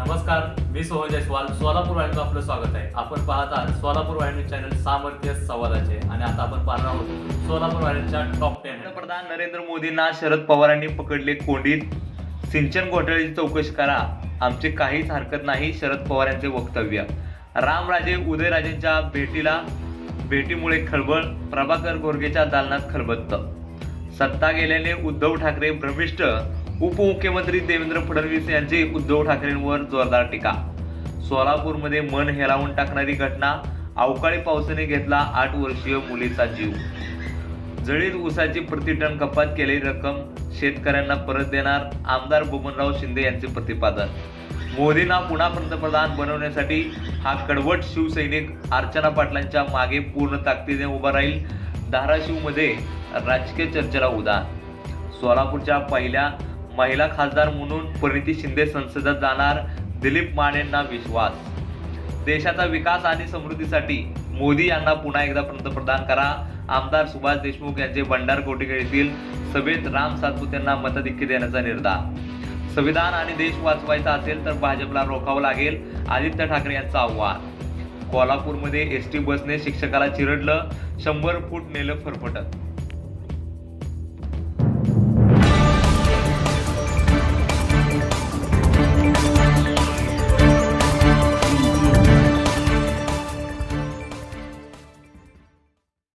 नमस्कार मी सोहन जयस्वाल. सोलापूर वाहिनीचं आपलं स्वागत आहे. आपण पाहत आहात सोलापूर वाहिनी चॅनल सामर्थ्य संवादाचे आणि आता आपण पाहणार आहोत सोलापूर वाहिनीच्या टॉप टेन पंतप्रधान नरेंद्र मोदींना शरद पवारांनी पकडले कोंडीत. सिंचन घोटाळ्याची चौकशी करा. आमची काहीच हरकत नाही शरद पवार यांचे वक्तव्य. रामराजे उदयराजेंच्या भेटीला भेटीमुळे खळबळ प्रभाकर गोरगेच्या दालनात खलबत्त. सत्ता गेल्याने उद्धव ठाकरे भ्रमिष्ट उपमुख्यमंत्री देवेंद्र फडणवीस यांची उद्धव ठाकरेंवर जोरदार टीका. सोलापूरमध्ये मन हेलावून टाकणारी घटना अवकाळी पावसाने घेतला आठ वर्षीय मुलीचा जीव. जळीत ऊसाची प्रति टन कपात केलेली रक्कम शेतकऱ्यांना परत देणार आमदार बबनराव शिंदे यांचे प्रतिपादन. मोदींना पुन्हा पंतप्रधान बनवण्यासाठी हा कडवट शिवसैनिक अर्चना पाटलांच्या मागे पूर्ण ताकदीने उभा राहील. धाराशिवमध्ये राजकीय चर्चेला उदा सोलापूरच्या पहिल्या महिला खासदार म्हणून परिणिती शिंदे संसदेत जाणार दिलीप मानेंना विश्वास. देशाचा विकास आणि समृद्धीसाठी मोदी यांना पुन्हा एकदा पंतप्रधान करा. आमदार सुभाष देशमुख यांचे भंडार कोटिकेळ येथील सभेत राम सातपुत यांना मतधिक्य देण्याचा निर्धार. संविधान आणि देश वाचवायचा असेल तर भाजपला रोखावं लागेल आदित्य ठाकरे यांचं आव्हान. कोल्हापूरमध्ये एस टी बसने शिक्षकाला चिरडलं शंभर फूट नेलं फरफटत.